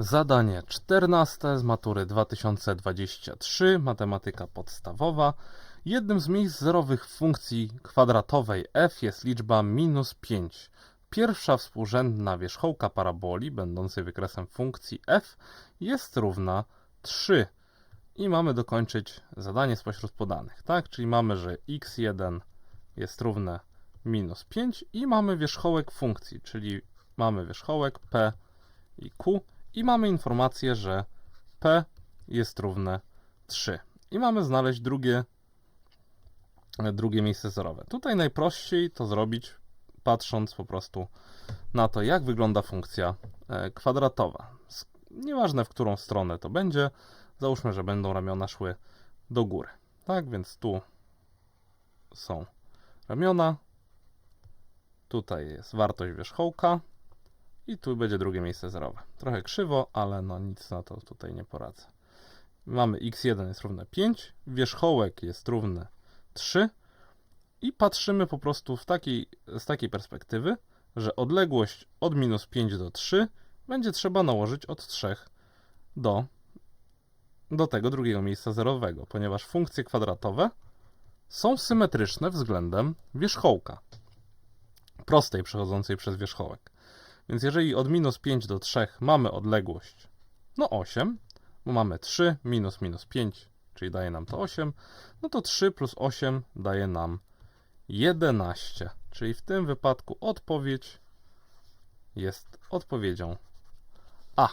Zadanie 14 z matury 2023, matematyka podstawowa. Jednym z miejsc zerowych funkcji kwadratowej f jest liczba minus 5. Pierwsza współrzędna wierzchołka paraboli, będącej wykresem funkcji f, jest równa 3. I mamy dokończyć zadanie spośród podanych, tak? Czyli mamy, że x1 jest równe minus 5 i mamy wierzchołek funkcji, czyli mamy wierzchołek p i q i mamy informację, że p jest równe 3. I mamy znaleźć drugie, drugie miejsce zerowe. Tutaj najprościej to zrobić patrząc po prostu na to, jak wygląda funkcja e, kwadratowa. Nieważne w którą stronę to będzie, załóżmy, że będą ramiona szły do góry. Tak, więc tu są ramiona, tutaj jest wartość wierzchołka, i tu będzie drugie miejsce zerowe. Trochę krzywo, ale no nic na to tutaj nie poradzę. Mamy x1 jest równe 5, wierzchołek jest równy 3 i patrzymy po prostu w takiej, z takiej perspektywy, że odległość od minus 5 do 3 będzie trzeba nałożyć od 3 do, do tego drugiego miejsca zerowego, ponieważ funkcje kwadratowe są symetryczne względem wierzchołka prostej przechodzącej przez wierzchołek. Więc jeżeli od minus 5 do 3 mamy odległość no 8, bo mamy 3 minus minus 5, czyli daje nam to 8, no to 3 plus 8 daje nam 11. Czyli w tym wypadku odpowiedź jest odpowiedzią A.